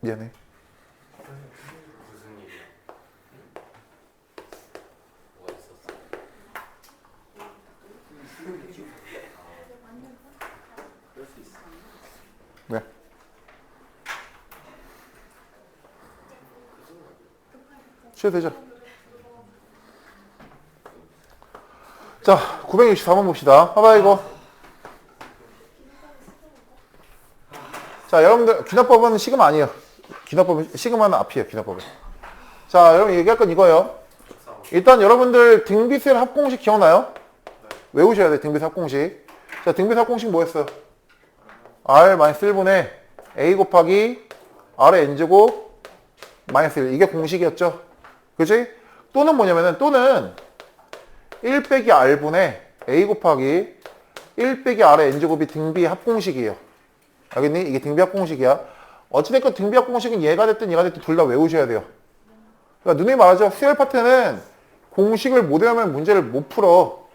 미안해. 무슨 일이야? 뭐가 있었어? 그럴? 쉬어도 되죠? 자, 964번 봅시다. 봐봐, 이거. 자, 여러분들, 귀납법은 시그마 아니에요. 귀납법은, 시그마는 앞이에요, 귀납법은. 자, 여러분 얘기할 건 이거예요. 일단 여러분들 등비수열 합공식 기억나요? 외우셔야 돼, 등비수 합공식. 자, 등비수 합공식 뭐였어요? r 마이너스 1분의 a 곱하기 r의 n제곱 마이너스 1 이게 공식이었죠 그지? 또는 뭐냐면은 또는 1 빼기 r분의 a 곱하기 1 빼기 r의 n제곱이 등비 합공식이에요 알겠니? 이게 등비 합공식이야 어찌됐건 등비 합 공식은 얘가 됐든 얘가 됐든 둘 다 외우셔야 돼요 그러니까 누누이 말하죠 수열 파트는 공식을 못 외우면 문제를 못 풀어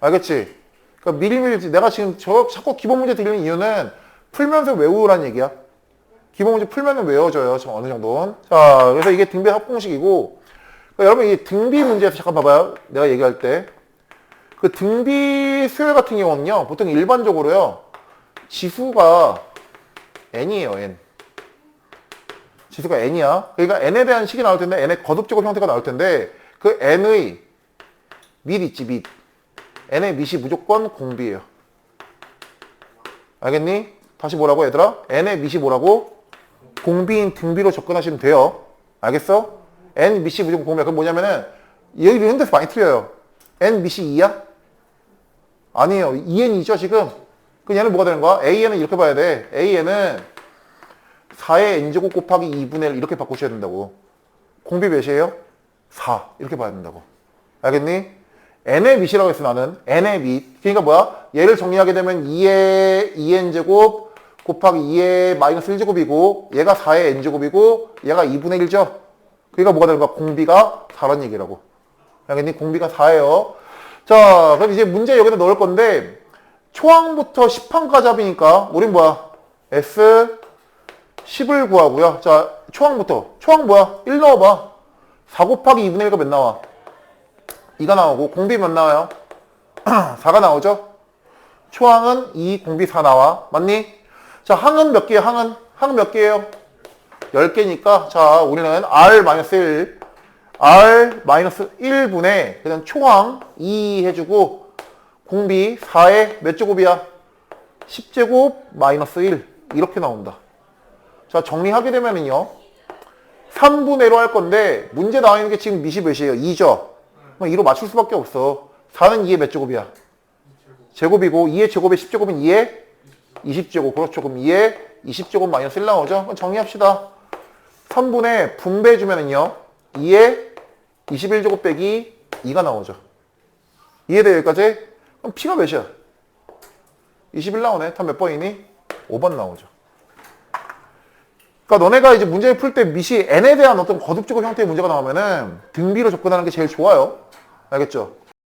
알겠지? 그러니까 미리미리 내가 지금 저 자꾸 기본 문제 드리는 이유는 풀면서 외우란 얘기야. 기본 문제 풀면은 외워져요. 저 어느 정도는. 자, 그래서 이게 등비 합 공식이고 그러니까 여러분 이 등비 문제에서 잠깐 봐봐요. 내가 얘기할 때. 그 등비 수열 같은 경우는요. 보통 일반적으로요. 지수가 n이에요, n. 지수가 n이야. 그러니까 n에 대한 식이 나올 텐데 n의 거듭 제곱 형태가 나올 텐데 그 n의 밑 있지, 밑. n의 밑이 무조건 공비예요. 알겠니? 다시 뭐라고 얘들아? n의 밑이 뭐라고? 공비인 등비로 접근하시면 돼요. 알겠어? n 밑이 무조건 공비야. 그럼 뭐냐면은 여기 이런 데서 많이 틀려요. n 밑이 2야? 아니에요. 2n이죠 지금. 그럼 얘는 뭐가 되는 거야? an은 이렇게 봐야 돼. an은 4의 n제곱 곱하기 2분의 1 이렇게 바꾸셔야 된다고. 공비 몇이에요? 4 이렇게 봐야 된다고. 알겠니? n의 밑이라고 했어 나는. n의 밑. 그러니까 뭐야? 얘를 정리하게 되면 2의 2n제곱 곱하기 2의 마이너스 1제곱이고 얘가 4의 n제곱이고 얘가 2분의 1죠? 그러니까 뭐가 되는 거야? 공비가 4란 얘기라고. 알겠니? 공비가 4예요. 자 그럼 이제 문제 여기다 넣을 건데 초항부터 10항까지 합이니까 우린 뭐야? s 10을 구하고요 자 초항부터 초항 뭐야 1 넣어봐 4 곱하기 2분의 1가 몇 나와 2가 나오고 공비 몇 나와요? 4가 나오죠? 초항은 2, 공비 4 나와. 맞니? 자, 항은 몇 개예요? 항은? 항 몇 개예요? 10개니까 자, 우리는 R-1 R-1분의 그냥 초항 2 해주고 공비 4의 몇 제곱이야? 10제곱 마이너스 1 이렇게 나온다. 자, 정리하게 되면은요. 3분의 1로 할 건데 문제 나와 있는 게 지금 미시 몇이에요? 2죠? 그럼 2로 맞출 수밖에 없어. 4는 2의 몇 제곱이야? 제곱이고 2의 제곱의 10제곱은 2의 20제곱. 그렇죠. 그럼 2의 20제곱 마이너스 1 나오죠? 그럼 정리합시다. 3분의 분배해 주면은요. 2의 21제곱 빼기 2가 나오죠. 이해돼요 여기까지? 그럼 P가 몇이야? 21 나오네. 답 몇 번이니? 5번 나오죠. 그러니까 너네가 이제 문제를 풀 때 미시 n에 대한 어떤 거듭제곱 형태의 문제가 나오면은 등비로 접근하는 게 제일 좋아요. 알겠죠?